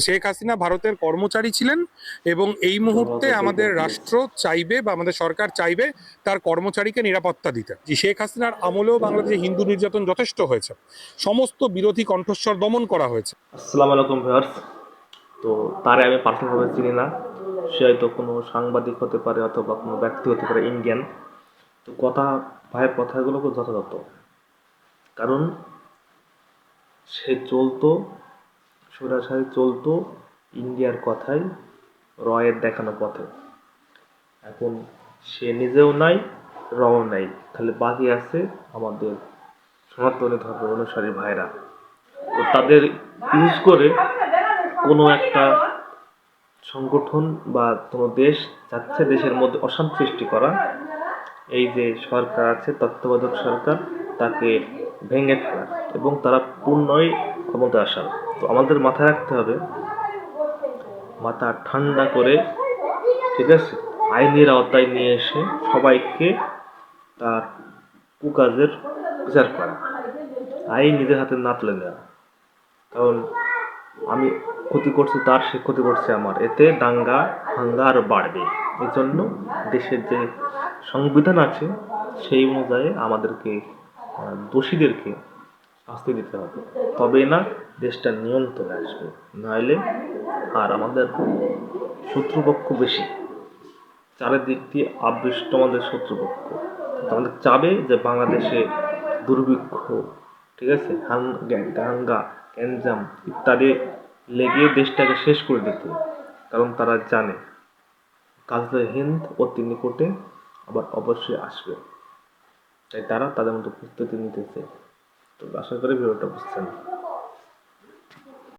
শেখ হাসিনা ভারতের কর্মচারী ছিলেন এবং এই মুহূর্তে আমাদের রাষ্ট্র চাইবে বা আমাদের সরকার চাইবে তার কর্মচারীকে নিরাপত্তা দিতে। যে শেখ হাসিনার আমলেও বাংলাদেশে হিন্দু নির্যাতন যথেষ্ট হয়েছে। সমস্ত বিরোধী কণ্ঠস্বর দমন করা হয়েছে। আসসালামু আলাইকুম ভিউয়ার্স। তো তারে আমি পার্সোনালভাবে চিনি না। সে হয়তো কোনো সাংবাদিক হতে পারে অথবা কোনো ব্যক্তি হতে পারে ইন্ডিয়ান। তো কথা ভাইয়ের কথাগুলো খুব যথাযথ। কারণ সে চলতো সরাসরি চলতো ইন্ডিয়ার কথাই, রয়ের দেখানো পথে। এখন সে নিজেও নাই, রও নাই। তাহলে বাকি আছে আমাদের সনাতনী ধর্মের অনুসারী ভাইরা। তো তাদের ইউজ করে কোনো একটা সংগঠন বা কোনো দেশ যাচ্ছে দেশের মধ্যে অশান্তি সৃষ্টি করা। এই যে সরকার আছে, তত্ত্বাবধায়ক সরকার, তাকে ভেঙে ফেলা। এবং তারা পূর্ণই ক্ষমতা আসার তো আমাদের মাথায় রাখতে হবে, মাথা ঠান্ডা করে, ঠিক আছে? আইনের আওতায় নিয়ে এসে সবাইকে তার কুকাজের বিচার করা। আইন নিজের হাতে না তুলে নেওয়া। কারণ আমি ক্ষতি করছি তার, সে ক্ষতি করছে আমার। এতে দাঙ্গা হাঙ্গা আরও বাড়বে। এই জন্য দেশের যে সংবিধান আছে, সেই অনুযায়ী আমাদেরকে দোষীদেরকে শাস্তি দিতে হবে। তবে না দেশটা নিয়ন্ত্রণে আসবে। নইলে আর আমাদের শত্রুপক্ষ বেশি। চারিদিক দিয়ে আবৃষ্ট আমাদের শত্রুপক্ষ। আমাদের চাবে যে বাংলাদেশে দুর্ভিক্ষ, ঠিক আছে? গ্যা- গ্যাঞ্জাম ইত্যাদি লেগে দেশটাকে শেষ করে দিতে কারণ তারা জানে কাজে হিন্দ অতি নিকটে আবার অবশ্যই আসবে। তাই তারা তাদের মতো প্রস্তুতি নিতেছে। তো আশা করি ভিডিওটা বুঝছেন